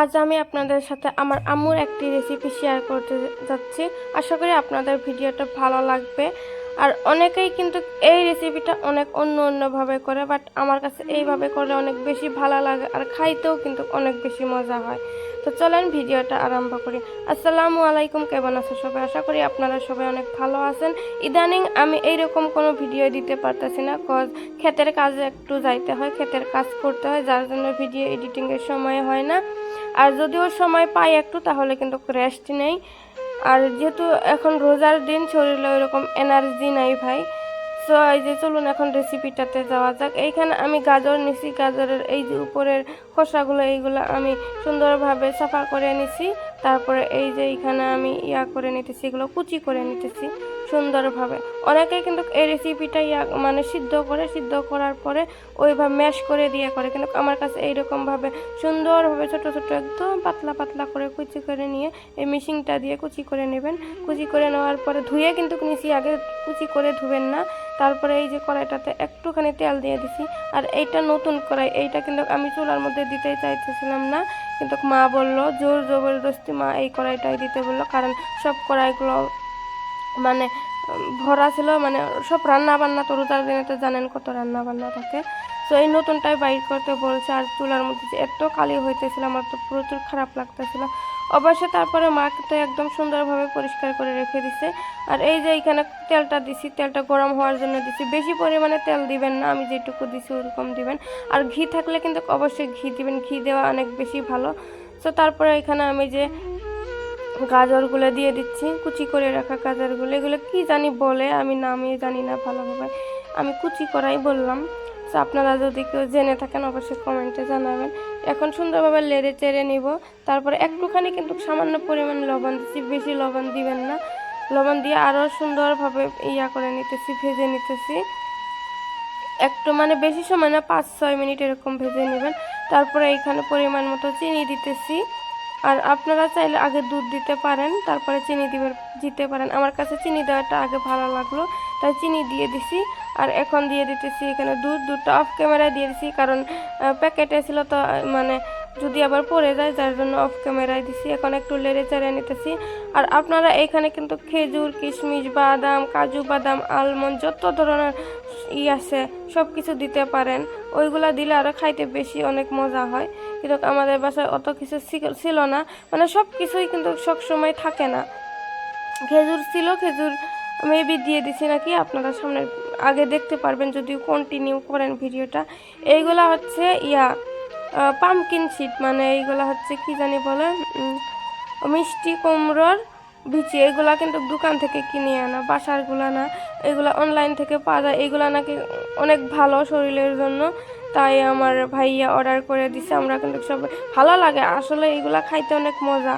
আজ আমি আপনাদের সাথে আমার আম্মুর একটি রেসিপি শেয়ার করতে যাচ্ছি। আশা করি আপনাদের ভিডিওটা ভালো লাগবে। আর অনেকেই কিন্তু এই রেসিপিটা অনেক অন্য অন্যভাবে করে বাট আমার কাছে এইভাবে করলে অনেক বেশি ভালো লাগে আর খাইতেও কিন্তু অনেক বেশি মজা হয়। তো চলেন ভিডিওটা আরম্ভ করি। আসসালামু আলাইকুম, কেমন আছে সবাই? আশা করি আপনারা সবাই অনেক ভালো আছেন। ইদানিং আমি এইরকম কোনো ভিডিও দিতে পারতেছি না কজ ক্ষেতের কাজে একটু যাইতে হয়, ক্ষেতের কাজ করতে হয়, যার জন্য ভিডিও এডিটিংয়ের সময় হয় না। আর যদিও সময় পাই একটু, তাহলে কিন্তু রেস্ট নেই। আর যেহেতু এখন রোজার দিন, শরীরে ওইরকম এনার্জি নাই ভাই। সো এই যে চলুন এখন রেসিপিটাতে যাওয়া যাক। এইখানে আমি গাজর নিছি, গাজরের এই যে উপরের খোসাগুলো, এইগুলো আমি সুন্দরভাবে সাফা করে নিছি। তারপরে এই যে এইখানে আমি ইয়া করে নিতেছি, এগুলো কুচি করে নিতেছি। সুন্দরভাবে। অনেকে কিন্তু এই রেসিপিটা ইয়া মানে সিদ্ধ করে, সিদ্ধ করার পরে ওইভাবে ম্যাশ করে দিয়ে করে। কিন্তু আমার কাছে এইরকমভাবে সুন্দরভাবে ছোট ছোট একদম পাতলা পাতলা করে কুচি করে নিয়ে এই মিশিংটা দিয়ে কুচি করে নেবেন। কুচি করে নেওয়ার পরে ধুয়ে কিন্তু নিচি আগে কুচি করে ধুবেন না। তারপরে এই যে কড়াইটাতে একটুখানি তেল দিয়ে দিছি। আর এইটা নতুন কড়াই, এইটা কিন্তু আমি চুলার মধ্যে দিতে চাইতেছিলাম না। কিন্তু মা বলল, জোর জবরদস্তি মা এই কড়াইটাই দিতে বলল। কারণ সব কড়াইগুলো মানে ভরা ছিল মানে সব রান্না বান্না তো রোজার দিনে তো জানেন কত রান্না বান্না থাকে। তো এই নতুনটাই বাইর করতে বলছে আর চুলার মধ্যে যে এত কালি হইতেছিল, আমার তো প্রচুর খারাপ লাগতেছিল। অবশ্য তারপরে মাকে তো একদম সুন্দরভাবে পরিষ্কার করে রেখে দিছে। আর এই যে এখানে তেলটা দিছি, তেলটা গরম হওয়ার জন্য দিছি। বেশি পরিমাণে তেল দিবেন না, আমি যেটুকু দিছি ওরকম দিবেন। আর ঘি থাকলে কিন্তু অবশ্যই ঘি দিবেন, ঘি দেওয়া অনেক বেশি ভালো। তো তারপরে এখানে আমি যে গাজরগুলো দিয়ে দিচ্ছি, কুচি করে রাখা গাজরগুলো। এগুলো কি জানি বলে, আমি নামই জানি না ভালোভাবে। আমি কুচি করাই বললাম। তো আপনারা যদি কেউ জেনে থাকেন, অবশ্যই কমেন্টে জানাবেন। এখন সুন্দরভাবে লেড়ে চেড়ে নিব। তারপরে একটুখানি কিন্তু সামান্য পরিমাণ লবণ দিচ্ছি, বেশি লবণ দিবেন না। লবণ দিয়ে আরও সুন্দরভাবে ইয়া করে নিতেছি, ভেজে নিতেছি। একটু মানে বেশি সময় না, পাঁচ ছয় মিনিট এরকম ভেজে নেবেন। তারপরে এখানে পরিমাণ মতো চিনি দিতেছি। আর আপনারা চাইলে আগে দুধ দিতে পারেন, তারপরে চিনি দিবে দিতে পারেন। আমার কাছে চিনি দেওয়াটা আগে ভালো লাগল, তাই চিনি দিয়ে দিছি। আর এখন দিয়ে দিতেছি এখানে দুধ। দুধটা অফ ক্যামেরায় দিয়ে দিছি, কারণ প্যাকেটে ছিল তো মানে যদি আবার পড়ে যায়, যার জন্য অফ ক্যামেরায় দিছি, এখন একটু লেড়ে চেড়ে নিতেছি। আর আপনারা এখানে কিন্তু খেজুর, কিশমিশ, বাদাম, কাজু বাদাম, আলমন্ড, যত ধরনের ই আছে সব কিছু দিতে পারেন। ওইগুলা দিলে আরও খাইতে বেশি অনেক মজা হয়। কিন্তু আমাদের বাসায় অত কিছু ছিল- না। মানে সব কিছুই কিন্তু সব সময় থাকে না। খেজুর ছিল, খেজুর মেবি দিয়ে দিছি নাকি, আপনারা সামনে আগে দেখতে পারবেন যদি কন্টিনিউ করেন ভিডিওটা। এইগুলা হচ্ছে ইয়া পামকিন সিড মানে এইগুলো হচ্ছে কি জানি বলে মিষ্টি কুমড়োর বিচি, এগুলা কিন্তু দোকান থেকে কিনে আনা, বাসারগুলা না, এগুলা অনলাইন থেকে পাওয়া যায়। এগুলা নাকি অনেক ভালো শরীরের জন্য, তাই আমার ভাইয়া অর্ডার করে দিছে। আমরা কিন্তু সব ভালো লাগে। আসলে এগুলা খাইতে অনেক মজা।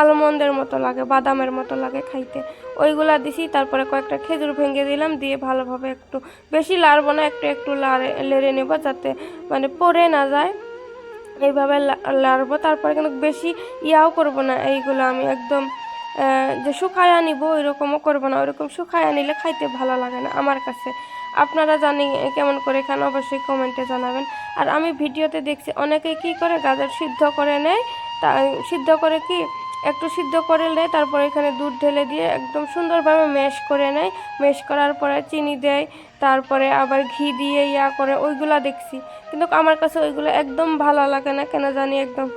আলমন্দের মতো লাগে, বাদামের মতো লাগে খাইতে। ওইগুলা দিছি, তারপরে কয়েকটা খেজুর ভেঙে দিলাম, দিয়ে ভালোভাবে একটু বেশি লাড়বো না, একটু একটু লাড়ে, লেড়ে নেব যাতে মানে পড়ে না যায়। এইভাবে লাড়বো, তারপরে কিন্তু বেশি ইয়াও করব না, এইগুলো আমি একদম যে শুকায়া নিব ওইরকমও করব না, ওইরকম শুকায়া নিলে খাইতে ভালো লাগে না আমার কাছে। আপনারা জানি কেমন করে খান, অবশ্যই কমেন্টে জানাবেন। আর আমি ভিডিওতে দেখছি, অনেকে কি করে গাজর সিদ্ধ করে নেয় তা সিদ্ধ করে কি, একটু সিদ্ধ করে নেয়, তারপরে এখানে দুধ ঢেলে দিয়ে একদম সুন্দরভাবে ম্যাশ করে নেয়। ম্যাশ করার পরে চিনি দেয়, তারপরে আবার ঘি দিয়ে ইয়া করে, ওইগুলা দেখছি। কিন্তু আমার কাছে ওইগুলো একদম ভালো লাগে না, কেন জানি একদম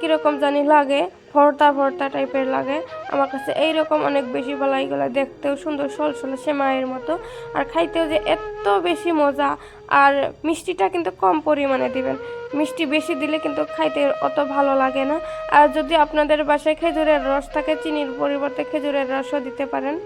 কীরকম জানি লাগে, ভর্তা ভর্তা টাইপের লাগে। আমার কাছে এইরকম অনেক বেশি ভালো এগুলো দেখতেও সুন্দর, সলসলে সেমাইয়ের মতো। আর খাইতেও যে এত বেশি মজা, আর মিষ্টিটা কিন্তু কম পরিমাণে দিবেন। মিষ্টি বেশি দিলে কিন্তু খাইতে অত ভালো লাগে না। আর যদি আপনাদের বাসায় খেজুরের রস থাকে, চিনির পরিবর্তে খেজুরের রসও দিতে পারেন।